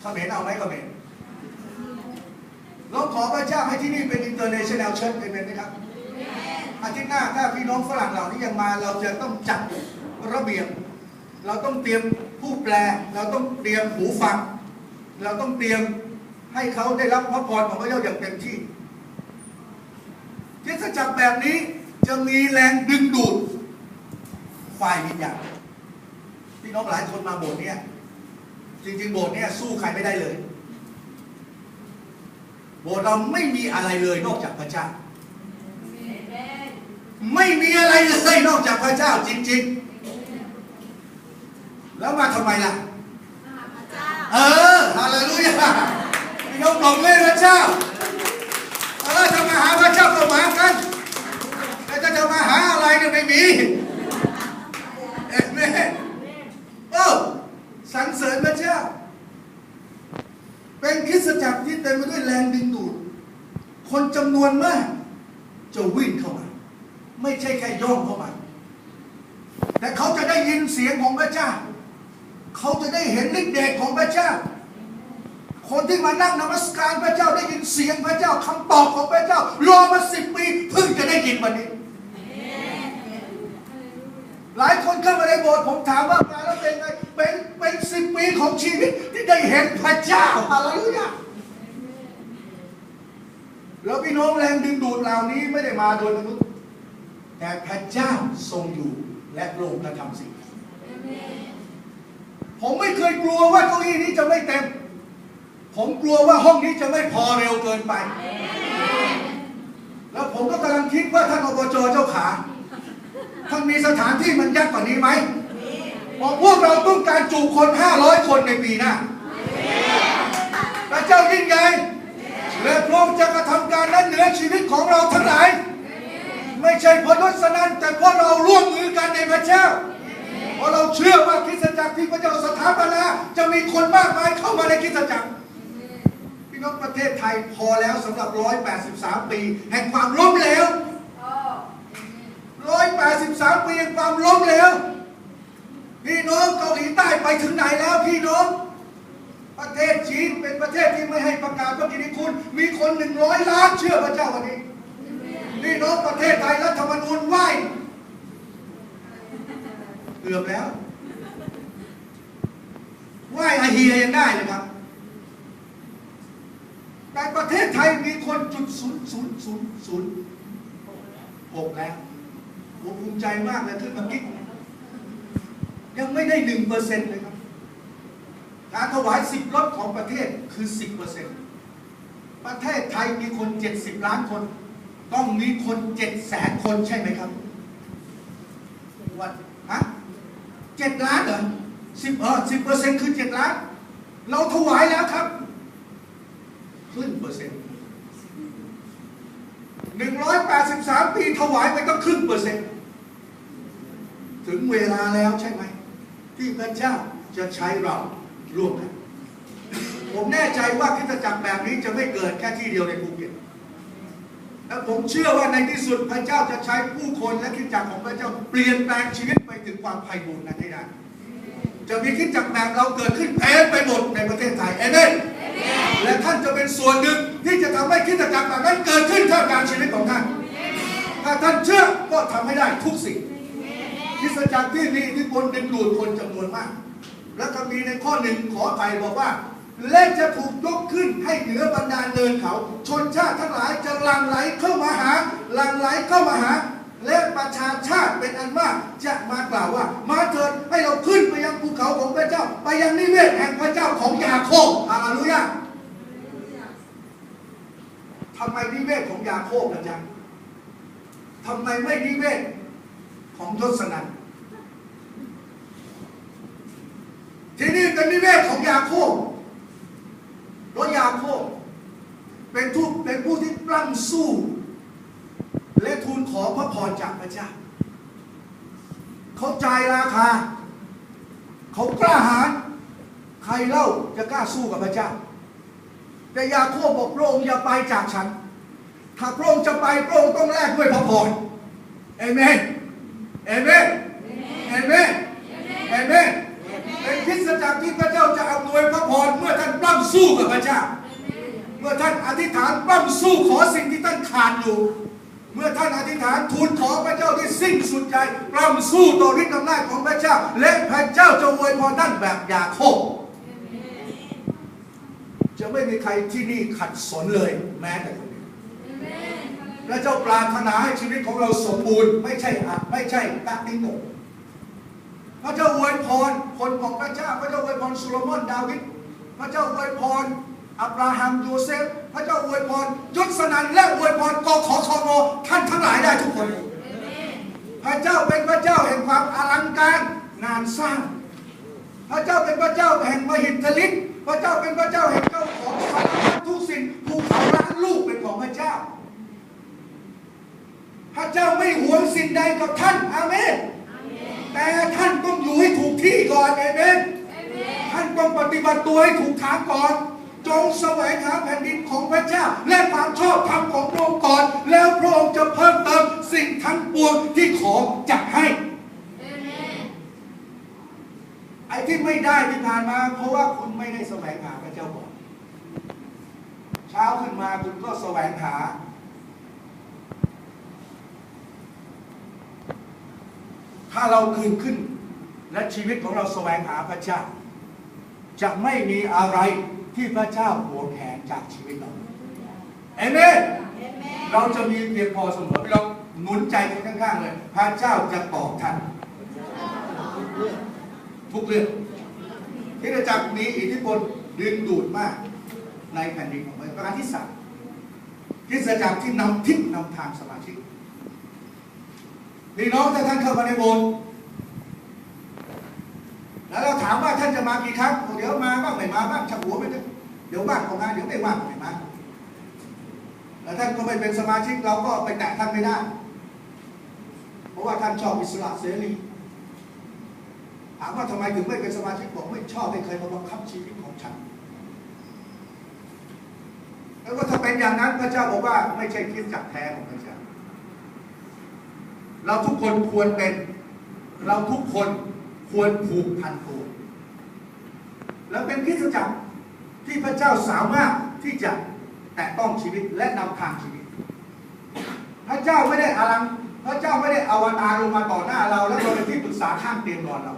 เขมรเอาไหมเขมรเราขอพระเจ้าให้ที่นี่เป็นอินเตอร์เนชั่นแนลเชิร์ชเป็นไหมครับอาทิตย์หน้าถ้าพี่น้องฝรั่งเหล่านี้ยังมา เราจะต้องจัดระเบียบ เราต้องเตรียมผู้แปล เราต้องเตรียมหูฟัง เราต้องเตรียมให้เขาได้รับพระพรของพระเจ้าอย่างเต็มที่คริสตจักรแบบนี้จะมีแรงดึงดูดฝ่ายวิญญาณพี่น้องหลายคนมาโบสถ์เนี่ย จริงๆโบสถ์เนี่ยสู้ใครไม่ได้เลย โบสถ์เราไม่มีอะไรเลยนอกจากพระเจ้า ไม่มีอะไรเลยนอกจากพระเจ้าจริง ๆ แล้วมาทำไมล่ะเออฮาเลลูยาพี่น้องบอกเลยพระเจ้าเออถ้ามาหาพระเจ้าก็มากันแต่ถ้าจะมาหาอะไรเนี่ยไม่มีเอเมนโอ้สรรเสริญพระเจ้า เป็นคริสตจักรที่เต็มไปด้วย แรงดึงดูด คนจำนวนมาก จะวิ่งเข้ามา ไม่ใช่แค่ย่องเข้ามา แต่เขาจะได้ยินเสียงของพระเจ้า เขาจะได้เห็นฤทธิ์เดชของพระเจ้า คนที่มานั่งนมัสการพระเจ้าได้ยินเสียงพระเจ้าคำตอบของพระเจ้ารอมาสิบปีเพิ่งจะได้ยินวันนี้หลายคนเข้ามาในโบสถ์ผมถามว่ามาแล้วเป็นไง เป็นเป็นสิบปีของชีวิตที่ได้เห็นพระเจ้าอะไรเนี่ย แล้วพี่น้องแรงดึงดูดเหล่านี้ไม่ได้มาโดยมนุษย์ แต่พระเจ้าทรงอยู่และพระองค์กระทำสิ่งผมไม่เคยกลัวว่าเก้าอี้นี้จะไม่เต็ม ผมกลัวว่าห้องนี้จะไม่พอเร็วเกินไป แล้วผมก็กำลังคิดว่าท่านอบจเจ้าขา ท่านมีสถานที่มันยักกว่านี้ไหมบอกพวกเราต้องการจูคนห้าร้อยคนในปีหน้าพระเจ้ายิ่งใหญ่ และพระองค์จะกระทำการนั้นเหนือชีวิตของเราทั้งหลาย ไม่ใช่เพราะรสนันแต่เพราะเราร่วมมือกันในพระเจ้าเพราะเราเชื่อว่าคริสตจักรที่พระเจ้าสถาปนาจะมีคนมากมายเข้ามาในคริสตจักรพี่น้องประเทศไทยพอแล้วสำหรับ 183 ปี แห่งความล้มเหลว183 ปีแห่งความล้มเหลวพี่น้องเกาหลีใต้ไปถึงไหนแล้วพี่น้อง ประเทศจีนเป็นประเทศที่ไม่ให้ประกาศพระกิติคุณ มีคนหนึ่งร้อยล้านเชื่อพระเจ้าวันนี้พี่น้องประเทศไทยรัฐธรรมนูญไหวเกือบแล้วไหวอาเฮียยังได้เลยครับ แต่ประเทศไทยมีคนจุดศูนย์ศูนย์ศูนย์ศูนย์หกแล้วผมภูมิใจมากเลยขึ้นมากิ๊กยังไม่ได้หนึ่งเปอร์เซ็นต์เลยครับ การถวายสิบรถของประเทศคือสิบเปอร์เซ็นต์ประเทศไทยมีคนเจ็ดสิบล้านคน ต้องมีคนเจ็ดแสนคนใช่ไหมครับวันฮะเจ็ดล้านเหรอสิบเออสิบเปอร์เซ็นต์คือเจ็ดล้าน เราถวายแล้วครับครึ่งเปอร์เซ็นต์หนึ่งร้อยแปดสิบสามปีถวายไปก็ครึ่งเปอร์เซ็นต์ถึงเวลาแล้วใช่ไหม ที่พระเจ้าจะใช้เรา ร่วมกัน ผมแน่ใจว่าคริสตจักรแบบนี้จะไม่เกิดแค่ที่เดียวในภูเก็ตและผมเชื่อว่าในที่สุดพระเจ้าจะใช้ผู้คนและคริสตจักรของพระเจ้าเปลี่ยนแปลงชีวิตไปถึงความไพบูรย์นั้นให้ได้จะมีคริสตจักรแบบเราเกิดขึ้นเต็มไปหมดในประเทศไทยเอเมนและท่านจะเป็นส่วนหนึ่งที่จะทำให้คริสตจักรแบบนั้นเกิดขึ้นท่ามกลางชีวิตของท่าน ถ้าท่านเชื่อก็ทำให้ได้ทุกสิ่งคริสตจักรที่มีอิทธิพลดึงดูดคนจำนวนมาก แล้วก็มีในข้อหนึ่งขอไปบอกว่า และจะถูกยกขึ้นให้เหนือบรรดาเนินเขา ชนชาติทั้งหลายจะหลั่งไหลเข้ามาหาหลั่งไหลเข้ามาหา และประชาชาติเป็นอันมากจะมากล่าวว่า มาเถิดให้เราขึ้นไปยังภูเขาของพระเจ้า ไปยังนิเวศแห่งพระเจ้าของยาโคบฮาลลูยาทำไมนิเวศของยาโคบล่ะจ๊ะทำไมไม่นิเวศของทศนันที่นี่เป็นนิเวศของ ยาโคบพระยาโคบเป็นทุกเป็นผู้ที่ปล้ำสู้ และทูลขอพระพรจากพระเจ้า เขาจ่ายราคา เขากล้าหาญใครเล่าจะกล้าสู้กับพระเจ้า แต่ยาโคบบอกพระองค์อย่าไปจากฉัน ถ้าพระองค์จะไปพระองค์ต้องแลกด้วยพระพรเอเมนเอเมนเอเมน เอเมนเป็นคริสตจักรที่พระเจ้าจะอำนวยพระพรเมื่อท่านปล้สู้กับพระเจ้า เมื่อท่านอธิษฐานปล้ำสู้ขอสิ่งที่ท่านขาดอยู่ เมื่อท่านอธิษฐานทูลขอพระเจ้าที่สิ้นสุดใจปล้ำสู้ต่อฤทธิ์อำนาจของพระเจ้า และพระเจ้าจะอวยพรท่านแบบยาโคบจะไม่มีใครที่นี่ขัดสนเลยแม้แต่คนเดียวพระเจ้าปรารถนาให้ชีวิตของเราสมบูรณ์ไม่ใช่อะไม่ใช่ตักติ้งโหนง พระเจ้าอวยพรคนของพระเจ้า พระเจ้าอวยพรโซโลมอนดาวิดพระเจ้าอวยพรอับราฮัมโยเซฟพระเจ้าอวยพรยศนันและอวยพรกอขอคองอท่านทั้งหลายได้ทุกคนพระเจ้าเป็นพระเจ้าแห่งความอลังการงานสร้าง พระเจ้าเป็นพระเจ้าแห่งมหิทธิฤทธิ์พระเจ้าเป็นพระเจ้าแห่งเจ้าของสารพัดทุกสิ่งภูเขาล้านลูกเป็นของพระเจ้า พระเจ้าไม่หวงสิ่งใดกับท่านอาเมน แต่ท่านต้องอยู่ให้ถูกที่ก่อนเอเมนท่านต้องปฏิบัติตัวให้ถูกทางก่อน จงแสวงหาแผ่นดินของพระเจ้า และความชอบธรรมของพระองค์ก่อน แล้วพระองค์จะเพิ่มเติมสิ่งทั้งปวงที่ขอจะให้ไอ้ที่ไม่ได้ที่ผ่านมา เพราะว่าคุณไม่ได้แสวงหาพระเจ้าก่อนเช้าขึ้นมาคุณก็แสวงหา ถ้าเราคืนขึ้น และชีวิตของเราแสวงหาพระเจ้า จะไม่มีอะไรที่พระเจ้าหวงแหนจากชีวิตเราเอเมนเราจะมีเพียงพอเสมอพี่น้องหนุนใจคนข้างๆเลย พระเจ้าจะตอบท่านทุกเรื่องคริสตจักรมีอิทธิพลดึงดูดมากในแผ่นดินของเราประการที่สามคริสตจักรที่นำทิศนำทางสมาชิก พี่น้องถ้าท่านเข้ามาในโบสถ์แล้วเราถามว่าท่านจะมากี่ครั้งเดี๋ยวมาบ้างไม่มาบ้างชักหัวไปเถอะเดี๋ยวว่างก็มาเดี๋ยวไม่ว่างไม่มาแล้วท่านก็ไม่เป็นสมาชิกเราก็ไปแตะท่านไม่ได้ เพราะว่าท่านชอบอิสระเสรีถามว่าทำไมถึงไม่เป็นสมาชิกบอกไม่ชอบไม่เคยมาบังคับชีวิตของฉัน แล้วก็ถ้าเป็นอย่างนั้นพระเจ้าบอกว่าไม่ใช่คริสตจักแท้ของพระเจ้า เราทุกคนควรเป็น เราทุกคนควรผูกพันตัวแล้วเป็นคริสตจักรที่พระเจ้าสามารถที่จะแตะต้องชีวิตและนำทางชีวิต พระเจ้าไม่ได้อลัง พระเจ้าไม่ได้อวตารลงมาต่อหน้าเรา แล้วเราเป็นที่ปรึกษาข้างเตียงนอนเรา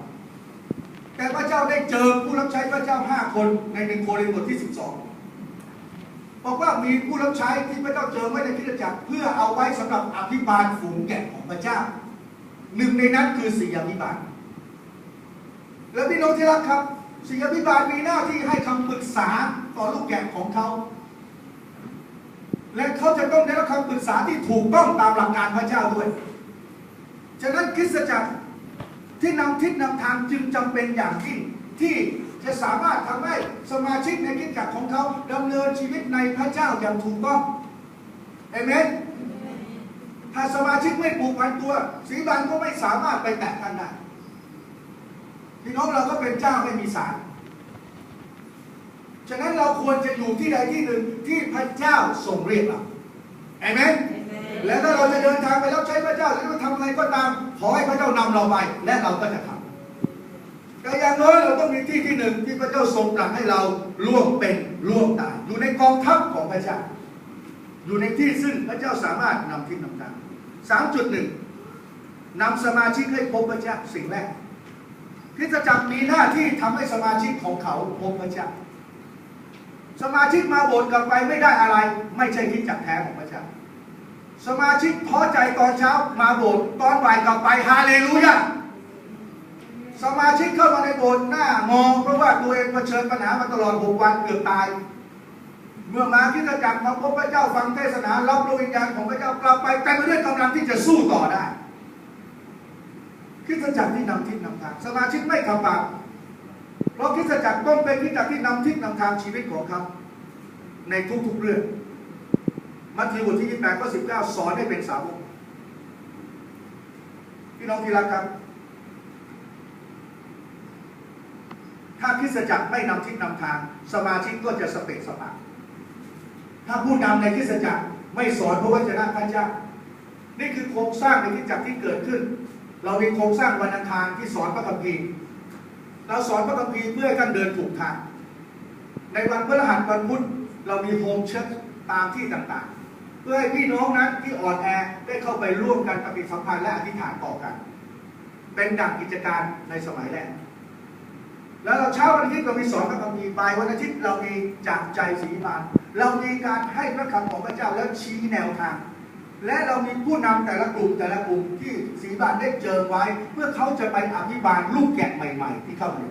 แต่พระเจ้าได้เจอผู้รับใช้พระเจ้าห้าคนในหนึ่งโครินธ์บทที่สิบสอง บอกว่ามีผู้รับใช้ที่พระเจ้าเจอไว้ในคิสตจักรเพื่อเอาไว้สำหรับอภิบาลฝูงแกะของพระเจ้า หนึ่งในนั้นคือสี่อภิบาล และพี่น้องที่รักครับสี่อภิบาลมีหน้าที่ให้คำปรึกษาต่อลูกแกะของเขา และเขาจะต้องได้รับคำปรึกษาที่ถูกต้องตามหลักการพระเจ้าด้วยฉะนั้นคริสตจักรที่นำทิศนำทางจึงจำเป็นอย่างยิ่งที่ จะสามารถทำให้สมาชิกในคริสตจักรของเขาดำเนินชีวิตในพระเจ้าอย่างถูกต้องเอเมนถ้าสมาชิกไม่ผูกพันตัวสีบันก็ไม่สามารถไปแตะท่านได้พี่น้องเราก็เป็นเจ้าไม่มีสารฉะนั้นเราควรจะอยู่ที่ใดที่หนึ่งที่พระเจ้าทรงเรียกเราเอเมนและถ้าเราจะเดินทางไปรับใช้พระเจ้าหรือว่าทำอะไรก็ตาม ขอให้พระเจ้านำเราไป และเราก็จะทำ แต่อย่างน้อยเราต้องมีที่ที่หนึ่งที่พระเจ้าทรงตรัสให้เราร่วมเป็นร่วมตายอยู่ในกองทัพของพระเจ้า อยู่ในที่ซึ่งพระเจ้าสามารถนำทิศนำทางสามจุดหนึ่งนำสมาชิกให้พบพระเจ้าสิ่งแรกคริสตจักรมีหน้าที่ทำให้สมาชิกของเขาพบพระเจ้าสมาชิกมาโบสถ์กลับไปไม่ได้อะไร ไม่ใช่คริสตจักแท้ของพระเจ้าสมาชิกท้อใจตอนเช้ามาโบสถ์ตอนบ่ายกลับไปฮาเลลูยา สมาชิกเข้ามาในโบสถ์หน้างอเพราะว่าตัวเองเผชิญปัญหามาตลอดหกวันเกือบตาย เมื่อมาคริสตจักรมาพบพระเจ้าฟังเทศนารับรู้วิญญาณของพระเจ้ากลับไปแต่ไม่ด้กำลังที่จะสู้ต่อได้คริสตจักรที่นำทิศนำทางสมาชิกไม่ขับปากเพราะคริสตจักรต้องเป็นคริสตจักรที่นำทิศนำทางชีวิตของเขาในทุกๆเรื่องมัทธิวบทที่ 28ข้อ19 สอนให้เป็นสาวกพี่น้องที่รักครับ ถ้าคริสตจักรไม่นำทิศนำทาง สมาชิกก็จะสเปกสปะถ้าผู้นำในคริสตจักรไม่สอนพระวจนะพระเจ้า นี่คือโครงสร้างในคริสตจักรที่เกิดขึ้น เรามีโครงสร้างวันอังคารที่สอนพระคัมภีร์เราสอนพระคัมภีร์เพื่อให้ท่านเดินถูกทาง ในวันพฤหัสวันพุธเรามีโฮมเชิร์ตามที่ต่างๆ เพื่อให้พี่น้องนั้นที่อ่อนแอได้เข้าไปร่วมกันปฏิสัมพันธ์และอธิษฐานต่อกัน เป็นดั่งกิจการในสมัยแรก แล้วเราเช้าวันอาทิตย์เรามีสอนพระคัมภีร์บ่ายวันอาทิตย์เรามีจากใจสีบานเรามีการให้พระคำของพระเจ้าแล้วชี้แนวทาง และเรามีผู้นำแต่ละกลุ่มแต่ละกลุ่มที่สีบานได้เจอไว้ เพื่อเขาจะไปอภิบาลลูกแกะใหม่ ๆ ที่เข้ามา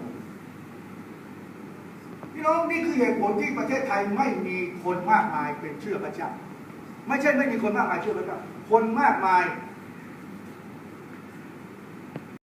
พี่น้องนี่คือเหตุผลที่ประเทศไทยไม่มีคนมากมายเป็นเชื่อพระเจ้าไม่ใช่ไม่มีคนมากมายเชื่อพระเจ้าคนมากมาย